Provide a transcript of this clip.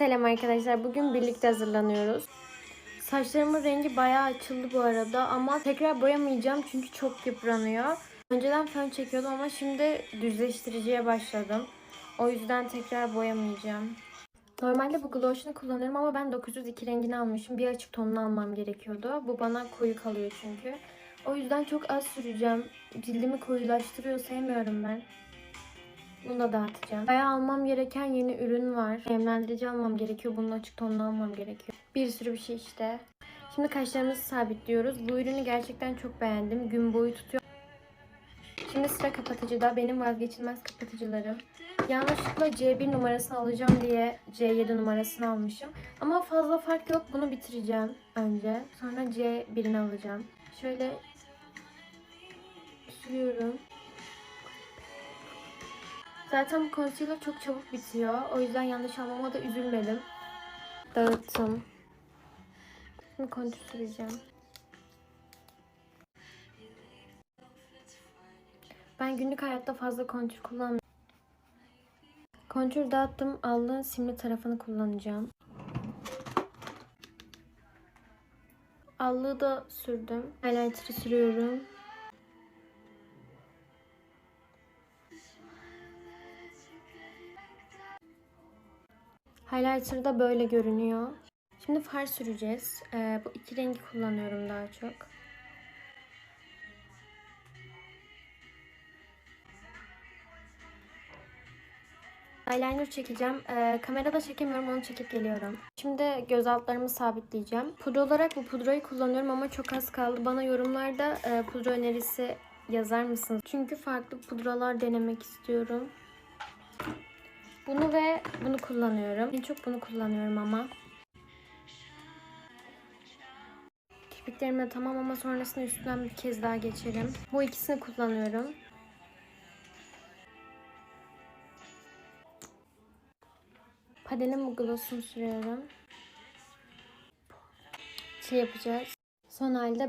Selam arkadaşlar. Bugün birlikte hazırlanıyoruz. Saçlarımın rengi bayağı açıldı bu arada ama tekrar boyamayacağım çünkü çok yıpranıyor. Önceden fön çekiyordum ama şimdi düzleştiriciye başladım. O yüzden tekrar boyamayacağım. Normalde bu gloss'unu kullanıyorum ama ben 902 rengini almışım. Bir açık tonunu almam gerekiyordu. Bu bana koyu kalıyor çünkü. O yüzden çok az süreceğim. Cildimi koyulaştırıyor. Sevmiyorum ben. Bunu da dağıtacağım. Bayağı almam gereken yeni ürün var. Nemlendirici almam gerekiyor. Bunun açık tonunu almam gerekiyor. Bir sürü bir şey işte. Şimdi kaşlarımızı sabitliyoruz. Bu ürünü gerçekten çok beğendim. Gün boyu tutuyor. Şimdi sıra kapatıcıda. Benim vazgeçilmez kapatıcılarım. Yanlışlıkla C1 numarasını alacağım diye C7 numarasını almışım. Ama fazla fark yok. Bunu bitireceğim önce. Sonra C1'ini alacağım. Şöyle sürüyorum. Zaten bu concealer çok çabuk bitiyor. O yüzden yanlış almama da üzülmedim. Dağıttım. Şimdi kontür süreceğim. Ben günlük hayatta fazla kontür kullanmıyorum. Kontür dağıttım. Aldığın simli tarafını kullanacağım. Allığı da sürdüm. Highlighter'ı sürüyorum. Highlighter da böyle görünüyor. Şimdi far süreceğiz. Ee, bu iki rengi kullanıyorum daha çok. Eyeliner çekeceğim. Ee, kamerada çekemiyorum onu çekip geliyorum. Şimdi göz altlarımı sabitleyeceğim. Pudra olarak bu pudrayı kullanıyorum ama çok az kaldı. Bana yorumlarda e, pudra önerisi yazar mısınız? Çünkü farklı pudralar denemek istiyorum. Bunu ve bunu kullanıyorum. En çok bunu kullanıyorum ama. Kirpiklerim de tamam ama sonrasında üstünden bir kez daha geçelim. Bu ikisini kullanıyorum. Padenin bu glossunu sürüyorum. Şey yapacağız. Son halde